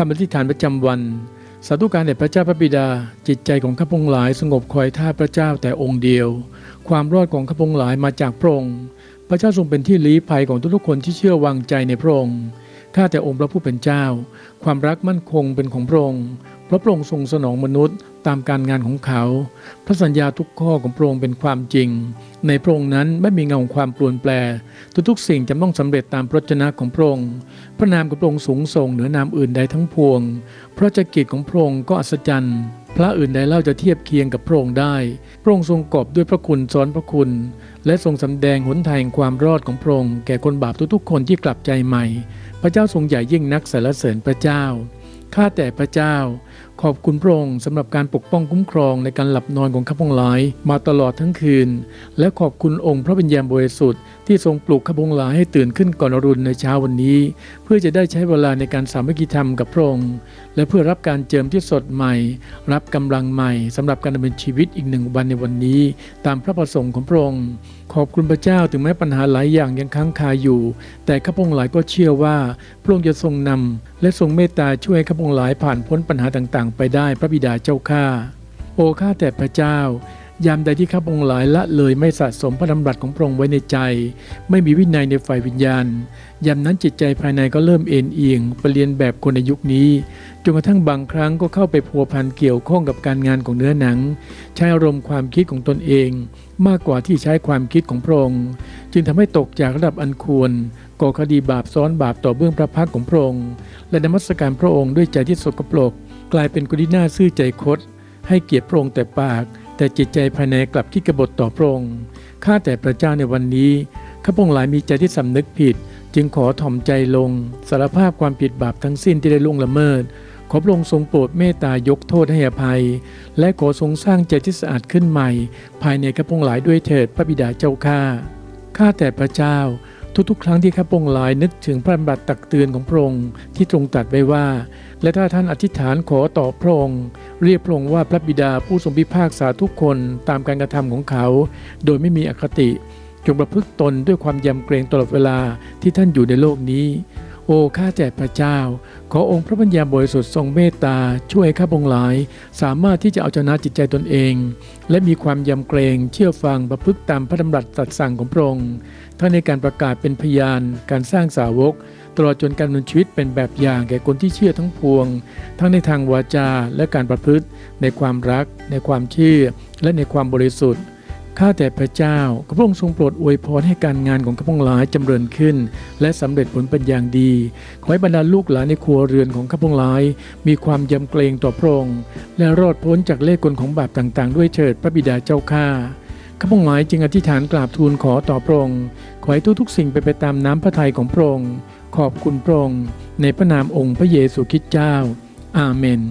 คำอธิษฐานประจำวัน สาธุการแด่พระเจ้าพระบิดา จิตใจของข้าพงหลายสงบคอยท่าพระเจ้าแต่องค์เดียว ความรอดของข้าพงหลายมาจากพระองค์ พระเจ้าทรงเป็นที่ลี้ภัยของทุกๆคนที่เชื่อวางใจในพระองค์ ข้าแต่องค์พระผู้เป็นเจ้า ความรักมั่นคงเป็นของพระองค์พระพระองค์ทรงสนองมนุษย์ตามการงานของเขา พระสัญญาทุกข้อของพระองค์เป็นความจริง ในพระองค์นั้นไม่มีเงาของความปลวนแปลทุกๆสิ่งจะต้องสำเร็จตามพระวจนะของพระองค์ พระนามของพระองค์สูงส่งเหนือนามอื่นใดทั้งพวง พระเจกิจของพระองค์ก็อัศจรรย์ พระอื่นใดเล่าจะเทียบเคียงกับพระองค์ได้ พระองค์ทรงกอบด้วยพระคุณซ้อนพระคุณ และทรงสำแดงหนทางแห่งความรอดของพระองค์แก่คนบาปทุกๆคนที่กลับใจใหม่ พระเจ้าทรงใหญ่ยิ่งนักสรรเสริญพระเจ้า ข้าแต่พระเจ้า ขอบคุณพระองค์สำหรับการปกป้องคุ้มครองในการหลับนอนของข้าพงหลาย มาตลอดทั้งคืน และขอบคุณองค์พระวิญญาณบริสุทธิ์ที่ทรงปลุกข้าพงหลายให้ตื่นขึ้นก่อนอรุณในเช้าวันนี้ เพื่อจะได้ใช้เวลาในการสามัคคีธรรมกับพระองค์และเพื่อรับการเจิมที่สดใหม่ รับกำลังใหม่สำหรับการดำเนินชีวิตอีกหนึ่งวันในวันนี้ ตามพระประสงค์ของพระองค์ขอบคุณพระเจ้าถึงแม้ปัญหาหลายอย่างยังค้างคาอยู่ แต่ข้าพงหลายก็เชื่อว่าพระองค์จะทรงนำและทรงเมตตาช่วยข้าพงหลายผ่านพ้นปัญหาต่างๆไปได้พระบิดาเจ้าข้าโอข้าแต่พระเจ้ายามใดที่ข้าพงหลายละเลยไม่สะสมพระดำรัสของพระองค์ไว้ในใจ ไม่มีวินัยในฝ่ายวิญญาณ ยามนั้นจิตใจภายในก็เริ่มเอ็นเอียงไปเรียนแบบคนในยุคนี้จนกระทั่งบางครั้งก็เข้าไปพัวพันเกี่ยวข้องกับการงานของเนื้อหนัง ใช้อารมณ์ความคิดของตนเอง มากกว่าที่ใช้ความคิดของพระองค์จึงทำให้ตกจากระดับอันควรก่อคดีบาปซ้อนบาปต่อเบื้องพระพักของพระองค์และนมัสการพระองค์ด้วยใจที่สกปรก กลายเป็นคนที่น่าซื่อใจคดให้เกียรติพระองค์แต่ปาก แต่จิตใจภายในกลับคิดกบฏต่อพระองค์ข้าแต่พระเจ้าในวันนี้ข้าพงหลายมีใจที่สำนึกผิด จึงขอถ่อมใจลง สารภาพความผิดบาปทั้งสิ้นที่ได้ล่วงละเมิด ขอพระองค์ทรงโปรดเมตตายกโทษให้อภัย และขอทรงสร้างใจที่สะอาดขึ้นใหม่ ภายในข้าพงหลายด้วยเถิดพระบิดาเจ้าข้าข้าแต่พระเจ้า ทุกๆ ครั้งที่ข้าพงหลายนึกถึงพระบัตรตักเตือนของพระองค์ที่ตรงตัดไว้ว่า และถ้าท่านอธิษฐานขอต่อพระองค์เรียกพระองค์ว่าพระบิดาผู้ทรงพิพากษาทุกคนตามการกระทำของเขา โดยไม่มีอคติ จงประพฤติตนด้วยความยำเกรงตลอดเวลาที่ท่านอยู่ในโลกนี้ โอ้ข้าแต่พระเจ้า ขอองค์พระปัญญาบริสุทธิ์ทรงเมตตา ช่วยข้าพงหลาย สามารถที่จะเอาชนะจิตใจตนเอง และมีความยำเกรงเชื่อฟังประพฤติตามพระดำรัสตรัสสั่งของพระองค์ทั้งในการประกาศเป็นพยาน การสร้างสาวก ตลอดจนการดำเนินชีวิตเป็นแบบอย่างแก่คนที่เชื่อทั้งพวง ทั้งในทางวาจาและการประพฤติ ในความรัก ในความเชื่อ และในความบริสุทธิ์ ข้าแต่พระเจ้าข้าพระองทรงโปรดอวยพรให้การงานของข้าพงหลายจำเริญขึ้น และสำเร็จผลเป็นอย่างดี ขอให้บรรดาลูกหลานในครัวเรือนของข้าพงหลาย มีความยำเกรงต่อพระองค์และรอดพ้นจากเล่ห์กลของบาปต่างๆ ด้วยเถิดพระบิดาเจ้าข้าข้าพงหลายจึงอธิษฐานกราบทูลขอต่อพระองค์ขอให้ทุกๆสิ่งไปไปตามน้ำพระทัยของพระองค์ขอบคุณพระองค์ในพระนามองค์พระเยซูคริสต์เจ้า อาเมน